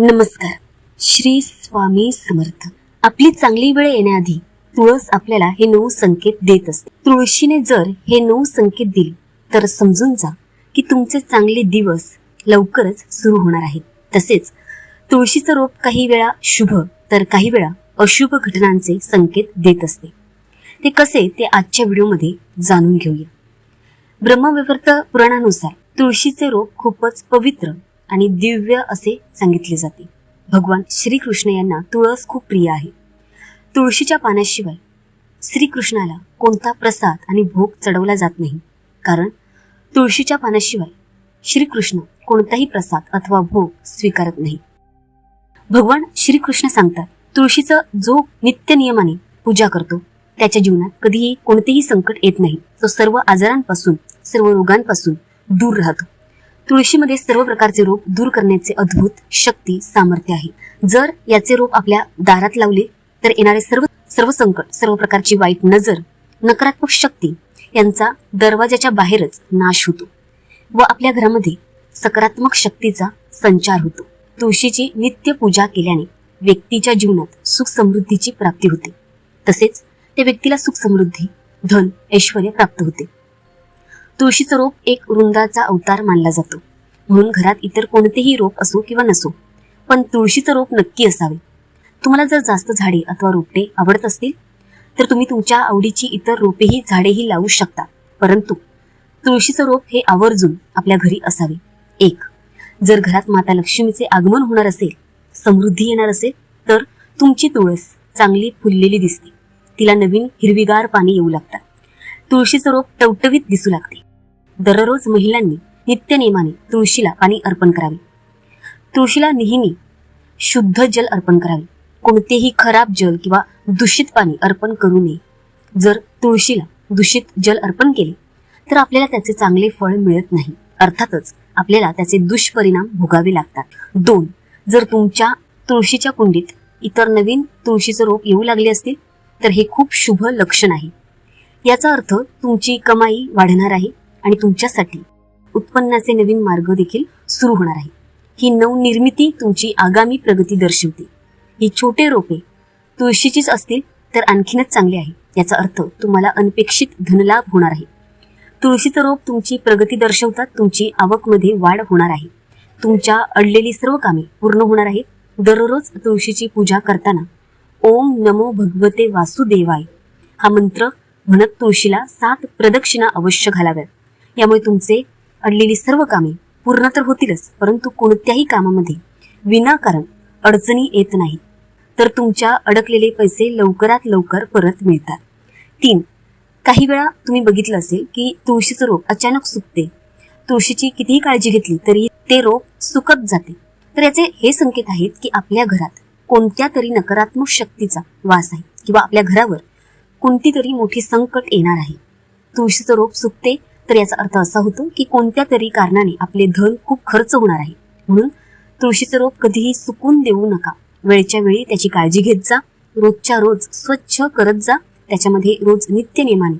नमस्कार. श्री स्वामी समर्थ. आपली चांगली वेळ येण्याआधी तुळस आपल्याला हे नऊ संकेत देत असते. तुळशीने जर हे नऊ संकेत दिले तर समजून जा की तुमचे चांगले दिवस लवकरच सुरू होणार आहेत. तसेच तुळशीचं रोप काही वेळा शुभ तर काही वेळा अशुभ घटनांचे संकेत देत असते. ते कसे ते आजच्या व्हिडिओमध्ये जाणून घेऊया. ब्रह्मविवर्त पुराणानुसार तुळशीचे रोप खूपच पवित्र आणि दिव्य असे सांगितले जाते. भगवान श्रीकृष्ण यांना तुळस खूप प्रिय आहे. तुळशीच्या पाण्याशिवाय श्रीकृष्णाला कोणता प्रसाद आणि भोग चढवला जात नाही. कारण तुळशीच्या पाण्याशिवाय श्रीकृष्ण कोणताही प्रसाद अथवा भोग स्वीकारत नाही. भगवान श्रीकृष्ण सांगतात तुळशीचा जो नित्य नियमाने पूजा करतो त्याच्या जीवनात कधीही कोणतेही संकट येत नाही. तो सर्व आजारांपासून सर्व रोगांपासून दूर राहतो. तुळशीमध्ये सर्व प्रकारचे रोग दूर करण्याचे अद्भुत शक्ती सामर्थ्य आहे. जर याचे रोप आपल्या दारात लावले तर येणारे सर्व सर्व संकट सर्व प्रकारची वाईट नजर नकारात्मक शक्ती यांचा दरवाजाच्या बाहेरच नाश होतो व आपल्या घरामध्ये सकारात्मक शक्तीचा संचार होतो. तुळशीची नित्य पूजा केल्याने व्यक्तीच्या जीवनात सुख समृद्धीची प्राप्ती होते. तसेच त्या व्यक्तीला सुख समृद्धी धन ऐश्वर प्राप्त होते. तुळशीचं रोप एक वृंदाचा अवतार मानला जातो. म्हणून घरात इतर कोणतेही रोप असो किंवा नसो पण तुळशीचं रोप नक्की असावे. तुम्हाला जर जास्त झाडे अथवा रोपटे आवडत असतील तर तुम्ही तुमच्या आवडीची इतर रोपेही झाडेही लावू शकता. परंतु तुळशीचं रोप हे आवर्जून आपल्या घरी असावे. एक जर घरात माता लक्ष्मीचे आगमन होणार असेल समृद्धी येणार असेल तर तुमची तुळस चांगली फुललेली दिसते. तिला नवीन हिरवीगार पाणी येऊ लागतात. तुळशीचं रोप टवटवीत दिसू लागते. दररोज महिलांनी नित्य नेमाने तुळशीला पाणी अर्पण करावे. तुळशीला नेहमी शुद्ध जल अर्पण करावे. कोणतेही खराब जल किंवा दूषित पाणी अर्पण करू नये. जर तुळशीला दूषित जल अर्पण केले तर आपल्याला त्याचे चांगले फळ मिळत नाही. अर्थातच आपल्याला त्याचे दुष्परिणाम भोगावे लागतात. दोन जर तुमच्या तुळशीच्या कुंडीत इतर नवीन तुळशीचं रोप येऊ लागले असतील तर हे खूप शुभ लक्षण आहे. याचा अर्थ तुमची कमाई वाढणार आहे आणि तुमच्यासाठी उत्पन्नाचे नवीन मार्ग देखील सुरू होणार आहे. ही नवनिर्मिती तुमची आगामी प्रगती दर्शवते. ही छोटे रोपे तुळशीचीच असतील तर आणखीनच चांगले आहे. याचा अर्थ तुम्हाला अनपेक्षित धनलाभ होणार आहे. तुळशीचं रोप तुमची प्रगती दर्शवतात तुमची आवकमध्ये वाढ होणार आहे. तुमच्या अडलेली सर्व कामे पूर्ण होणार आहेत. दररोज तुळशीची पूजा करताना ओम नमो भगवते वासुदेवाय हा मंत्र म्हणत तुळशीला सात प्रदक्षिणा अवश्य घालाव्यात. यामुळे तुमचे अडलेली सर्व कामे पूर्ण तर होतीलच परंतु कोणत्याही कामामध्ये विनाकारण अडचणी येत नाही. तर तुमच्या अडकलेले पैसे लवकरात लवकर परत मिळतात. तीन काही वेळा तुम्ही बघितलं असेल की तुळशीचं रोप अचानक सुकते. तुळशीची कितीही काळजी घेतली तरी ते रोप सुकत जाते. तर याचे हे संकेत आहेत की आपल्या घरात कोणत्या तरी नकारात्मक शक्तीचा वास आहे किंवा आपल्या घरावर कोणती तरी मोठी संकट येणार आहे. तुळशीचं रोप सुकते तर याचा अर्थ असा होतो की कोणत्या तरी कारणाने आपले धन खूप खर्च होणार आहे. म्हणून तुळशीचं रोप कधीही सुकून देऊ नका. वेळच्या वेळी त्याची काळजी घेत जा. रोजच्या रोज स्वच्छ करत जा. त्याच्यामध्ये रोज नित्य नेमाने.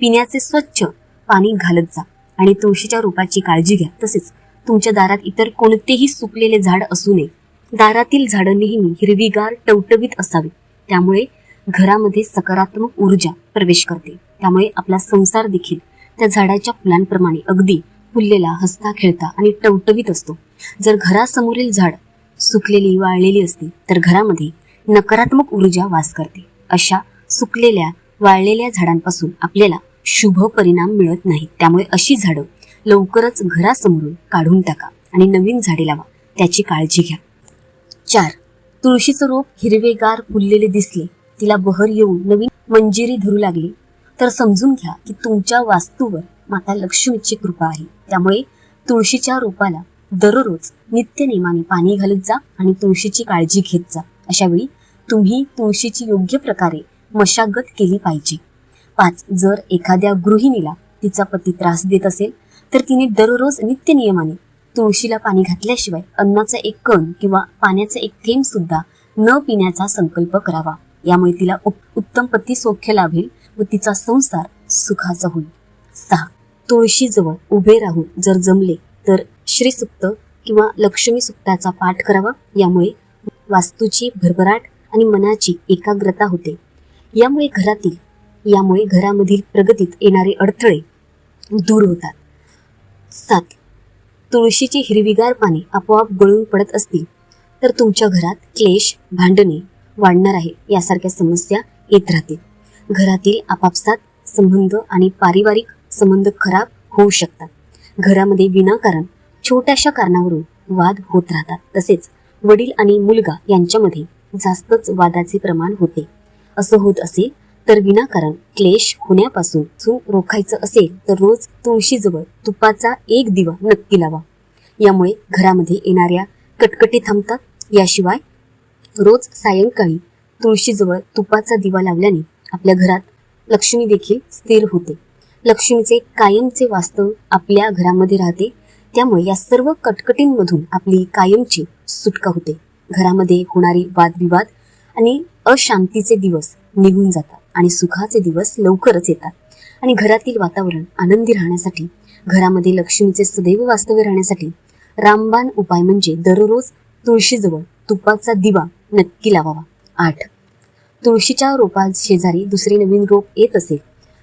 पिण्याचे स्वच्छ पाणी घालत जा. आणि तुळशीच्या रोपाची काळजी घ्या. तसेच तुमच्या दारात इतर कोणतेही सुकलेले झाड असू नये. दारातील झाडं नेहमी हिरवीगार टवटवीत असावी त्यामुळे घरामध्ये सकारात्मक ऊर्जा प्रवेश करते. त्यामुळे आपला संसार देखील त्या झाडाच्या फुलांप्रमाणे अगदी फुललेला हसता खेळता आणि टवटवीत असतो. जर घरासमोरील झाड सुकलेली वाळलेली असते तर घरामध्ये नकारात्मक ऊर्जा वास करते. अशा सुकलेल्या वाळलेल्या झाडांपासून आपल्याला शुभ परिणाम मिळत नाही. त्यामुळे अशी झाडं लवकरच घरासमोरून काढून टाका आणि नवीन झाडे लावा. त्याची काळजी घ्या. चार. तुळशीचं रोप हिरवेगार फुललेले दिसले. तिला बहर येऊन नवीन मंजिरी धरू लागली. तर समजून घ्या की तुमच्या वास्तूवर माता लक्ष्मीची कृपा आहे. त्यामुळे तुळशीच्या रोपाला दररोज नित्य नेमाने पाणी घालत जा आणि तुळशीची काळजी घेत जा. अशा वेळी तुम्ही तुळशीची योग्य प्रकारे मशागत केली पाहिजे. पाच जर एखाद्या गृहिणीला तिचा पती त्रास देत असेल तर तिने दररोज नित्य नियमाने तुळशीला पाणी घातल्याशिवाय अन्नाचा एक कण किंवा पाण्याचा एक थेंब सुद्धा न पिण्याचा संकल्प करावा. यामुळे तिला उत्तम पती सौख्य लाभेल. व तिचा संसार सुखाचा होईल. सहा. तुळशीजवळ उभे राहून जर जमले तर श्रीसुक्त किंवा लक्ष्मी सुक्ताचा पाठ करावा. यामुळे वास्तूची भरभराट आणि मनाची एकाग्रता होते. यामुळे घरातील यामुळे घरामधील प्रगतीत येणारे अडथळे दूर होतात. सात. तुळशीची हिरवीगार पाने आपोआप गळून पडत असतील तर तुमच्या घरात क्लेश भांडणे वाढणार आहे यासारख्या समस्या येत राहतील. घरातील आपापसात संबंध आणि पारिवारिक संबंध खराब होऊ शकतात. घरामध्ये विनाकारण छोट्याशा कारणावरून वाद होत राहतात. तसेच वडील आणि मुलगा यांच्यामध्ये जास्तच वादाचे प्रमाण होते. असं होत असेल तर विनाकारण क्लेश होण्यापासून चूक रोखायचं असेल तर रोज तुळशीजवळ तुपाचा एक दिवा नक्की लावा. यामुळे घरामध्ये येणाऱ्या कटकटी थांबतात. याशिवाय रोज सायंकाळी तुळशीजवळ तुपाचा दिवा लावल्याने आपल्या घरात लक्ष्मी देखील स्थिर होते. लक्ष्मीचे कायमचे वास्तव आपल्या घरामध्ये राहते. त्यामुळे या सर्व कटकटींमधून आपली कायमची सुटका होते. घरामध्ये होणारे वादविवाद आणि अशांतीचे दिवस निघून जातात आणि सुखाचे दिवस लवकरच येतात. आणि घरातील वातावरण आनंदी राहण्यासाठी घरामध्ये लक्ष्मीचे सदैव वास्तव्य राहण्यासाठी रामबाण उपाय म्हणजे दररोज तुळशीजवळ तुपाचा दिवा नक्की लावावा. आठ. तुळशीच्या रोपा शेजारी दुसरे नवीन रोप येत असेल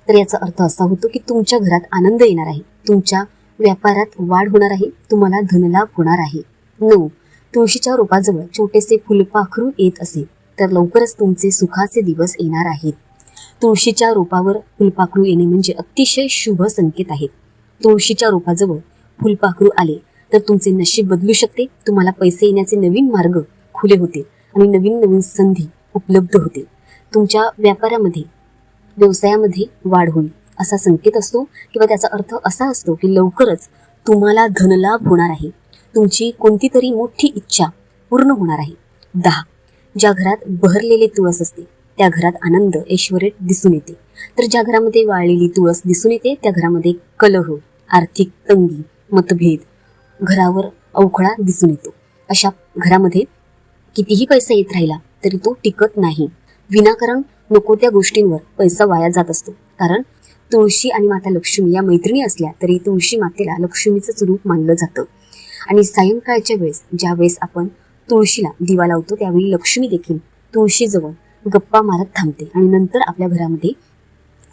तर याचा अर्थ असा होतो की तुमच्या घरात आनंद येणार आहे. तुमच्या व्यापारात वाढ होणार आहे. तुम्हाला धनलाभ होणार आहे. नऊ तुळशीच्या रोपाजवळ छोटेसे फुलपाखरू येत असेल तर लवकरच तुमचे सुखाचे दिवस येणार आहेत. तुळशीच्या रोपावर फुलपाखरू येणे म्हणजे अतिशय शुभ संकेत आहेत. तुळशीच्या रोपाजवळ फुलपाखरू आले तर तुमचे नशीब बदलू शकते. तुम्हाला पैसे येण्याचे नवीन मार्ग खुले होतील आणि नवीन नवीन संधी उपलब्ध होते तुमच्या व्यापारामध्ये व्यवसायामध्ये वाढ होईल असा संकेत असतो किंवा त्याचा अर्थ असा असतो की लवकरच तुम्हाला धनलाभ होणार आहे. तुमची कोणती तरी मोठी इच्छा पूर्ण होणार आहे. दहा. ज्या घरात बहरलेले तुळस असते त्या घरात आनंद ऐश्वर्य दिसून येते. तर ज्या घरामध्ये वाळलेली तुळस दिसून येते त्या घरामध्ये कलह आर्थिक तंगी मतभेद घरावर अवखळा दिसून येतो. अशा घरामध्ये कितीही पैसा येत राहिला तरी तो टिकत नाही. विनाकारण नको त्या गोष्टींवर पैसा वाया जात असतो. कारण तुळशी आणि माता लक्ष्मी या मैत्रिणी असल्या तरी तुळशी मातेला लक्ष्मीचंच रूप मानलं जातं. आणि सायंकाळच्या वेळेस ज्या वेळेस आपण तुळशीला दिवा लावतो त्यावेळी लक्ष्मी देखील तुळशीजवळ गप्पा मारत थांबते आणि नंतर आपल्या घरामध्ये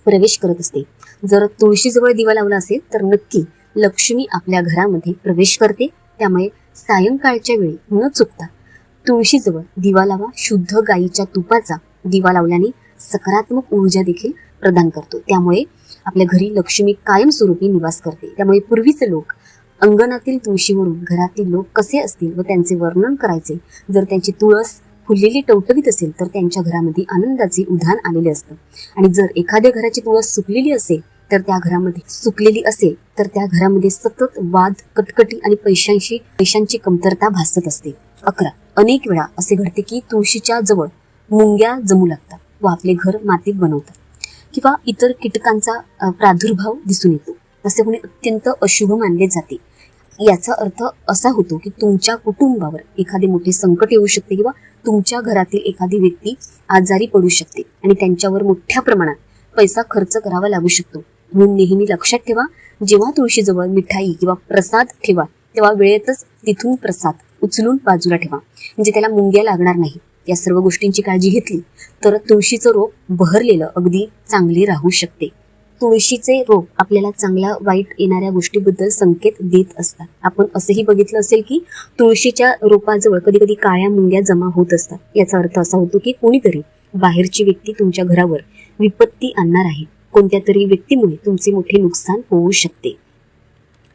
प्रवेश करत असते. जर तुळशीजवळ दिवा लावला असेल तर नक्की लक्ष्मी आपल्या घरामध्ये प्रवेश करते. त्यामुळे सायंकाळच्या वेळी न चुकता तुळशीजवळ दिवा लावा शुद्ध गाईच्या तुपाचा दिवा लावल्याने सकारात्मक ऊर्जा देखील प्रदान करतो. त्यामुळे आपल्या घरी लक्ष्मी कायमस्वरूपी निवास करते. त्यामुळे पूर्वीचे लोक अंगणातील तुळशीवरून घरातील लोक कसे असतील व त्यांचे वर्णन करायचे? जर त्यांची तुळस फुललेली टवटवीत असेल तर त्यांच्या घरामध्ये आनंदाचे उधाण आलेले असतं. आणि जर एखाद्या घराची तुळस सुकलेली असेल तर त्या घरामध्ये सुकलेली असेल तर त्या घरामध्ये सतत वाद कटकटी आणि पैशांशी पैशांची कमतरता भासत असते. अकरा. अनेक वेळा असे घडते की तुळशीच्या जवळ मुंग्या जमू लागतात व आपले घर मातीत बनवतात. किंवा इतर कीटकांचा प्रादुर्भाव दिसून येतो. असे होणे अत्यंत अशुभ मानले जाते. याचा अर्थ असा होतो की तुमच्या कुटुंबावर एखादे मोठे संकट येऊ शकते किंवा तुमच्या घरातील एखादी व्यक्ती आजारी पडू शकते आणि त्यांच्यावर मोठ्या प्रमाणात पैसा खर्च करावा लागू शकतो. म्हणून नेहमी लक्षात ठेवा जेव्हा तुळशीजवळ मिठाई किंवा प्रसाद ठेवा तेव्हा वेळेतच तिथून प्रसाद उचलून बाजूला ठेवा. म्हणजे त्याला मुंग्या लागणार नाही. या सर्व गोष्टींची काळजी घेतली तर तुळशीचं रोप बहरलेलं अगदी चांगले राहू शकते. तुळशीचे रोप आपल्याला चांगला वाईट येणाऱ्या गोष्टीबद्दल संकेत देत असतात. आपण असंही बघितलं असेल की तुळशीच्या रोपाजवळ कधी कधी काळ्या मुंग्या जमा होत असतात. याचा अर्थ असा होतो की कोणीतरी बाहेरची व्यक्ती तुमच्या घरावर विपत्ती आणणार आहे. कोणत्या तरी व्यक्तीमुळे तुमचे मोठे नुकसान होऊ शकते.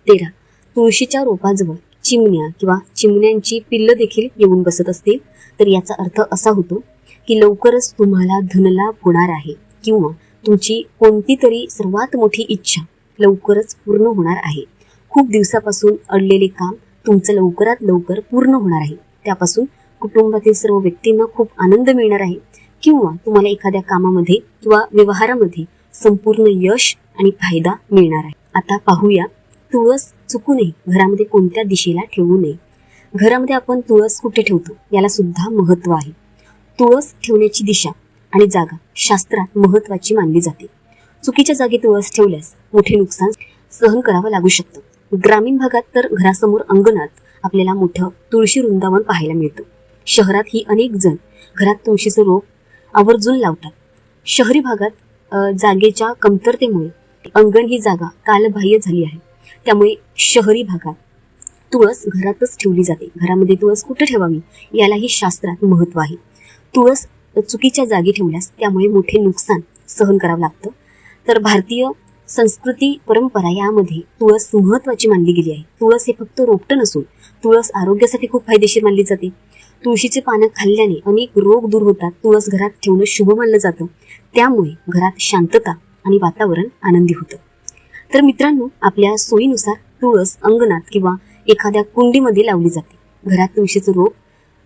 तेरा. तुळशीच्या रोपाजवळ चिमण्या किंवा चिमण्यांची पिल्लं देखील येऊन बसत असतील तर याचा अर्थ असा होतो की लवकरच तुम्हाला धनलाभ होणार आहे किंवा तुमची कोणती तरी सर्वात मोठी इच्छा लवकरच पूर्ण होणार आहे. खूप दिवसापासून अडलेले काम तुमचं लवकरात लवकर पूर्ण होणार आहे. त्यापासून कुटुंबातील सर्व व्यक्तींना खूप आनंद मिळणार आहे किंवा तुम्हाला एखाद्या कामामध्ये किंवा व्यवहारामध्ये संपूर्ण यश आणि फायदा मिळणार आहे. आता पाहूया तुळस चुकू नये. घरामध्ये कोणत्या दिशेला ठेवू नये. घरामध्ये आपण तुळस कुठे ठेवतो? याला सुद्धा महत्त्व आहे. तुळस ठेवण्याची दिशा आणि जागा शास्त्रात महत्वाची मानली जाते. चुकीच्या जागी तुळस ठेवल्यास मोठे नुकसान सहन करावं लागू शकतं. ग्रामीण भागात तर घरासमोर अंगणात आपल्याला मोठं तुळशी वृंदावन पाहायला मिळतं. शहरात ही अनेक जण घरात तुळशीचं रोप आवर्जून लावतात. शहरी भागात जागेच्या कमतरतेमुळे अंगण ही जागा कालबाह्य झाली आहे. त्यामुळे शहरी भागात तुळस घरातच ठेवली जाते. घरामध्ये तुळस कुठे ठेवावी? यालाही शास्त्रात महत्त्व आहे. तुळस चुकीच्या जागी ठेवल्यास त्यामुळे मोठे नुकसान सहन करावं लागतं. तर भारतीय संस्कृती परंपरा यामध्ये तुळस महत्वाची मानली गेली आहे. तुळस हे फक्त रोपटं नसून तुळस आरोग्यासाठी खूप फायदेशीर मानली जाते. तुळशीचे पानं खाल्ल्याने अनेक रोग दूर होतात. तुळस घरात ठेवणं शुभ मानलं जातं. त्यामुळे घरात शांतता आणि वातावरण आनंदी होतं. तर मित्रांनो आपल्या सोयीनुसार तुळस अंगणात किंवा एखाद्या कुंडीमध्ये लावली जाते. घरात तुळशीचं रोप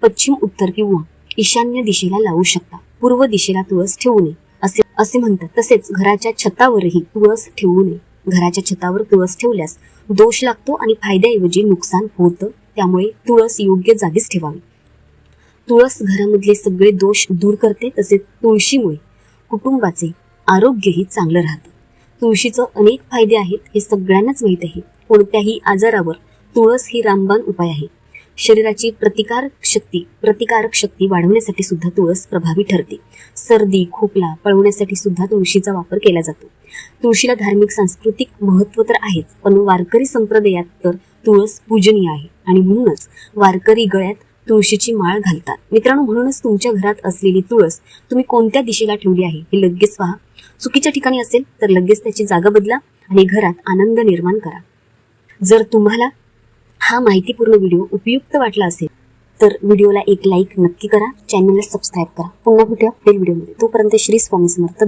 पश्चिम उत्तर किंवा ईशान्य दिशेला लावू शकता. पूर्व दिशेला तुळस ठेवू नये असे असे म्हणतात. तसेच घराच्या छतावरही तुळस ठेवू नये. घराच्या छतावर तुळस ठेवल्यास दोष लागतो आणि फायद्याऐवजी नुकसान होतं. त्यामुळे तुळस योग्य जागीच ठेवावी. तुळस घरामधले सगळे दोष दूर करते. तसेच तुळशीमुळे कुटुंबाचे आरोग्यही चांगलं राहतं. तुळशीचं अनेक फायदे आहेत हे सगळ्यांनाच माहीत आहे. कोणत्याही आजारावर तुळस ही रामबाण उपाय आहे. शरीराची प्रतिकार शक्ती प्रतिकारक शक्ती वाढवण्यासाठी सुद्धा तुळस प्रभावी ठरते. सर्दी खोकला पळवण्यासाठी सुद्धा तुळशीचा वापर केला जातो. तुळशीला धार्मिक सांस्कृतिक महत्त्व तर आहेच पण वारकरी संप्रदायात तर तुळस पूजनीय आहे. आणि म्हणूनच वारकरी गळ्यात तुळशीची माळ घालतात. मित्रांनो म्हणूनच तुमच्या घरात असलेली तुळस तुम्ही कोणत्या दिशेला ठेवली आहे हे लगेच पहा. चुकीच्या ठिकाणी असेल तर लगेच त्याची जागा बदला आणि घरात आनंद निर्माण करा. जर तुम्हाला हा माहितीपूर्ण व्हिडिओ उपयुक्त वाटला असेल तर व्हिडिओला एक लाईक नक्की करा चॅनलला सबस्क्राईब करा. पुन्हा भेटूया पुढील व्हिडिओमध्ये. तोपर्यंत श्री स्वामी समर्थ.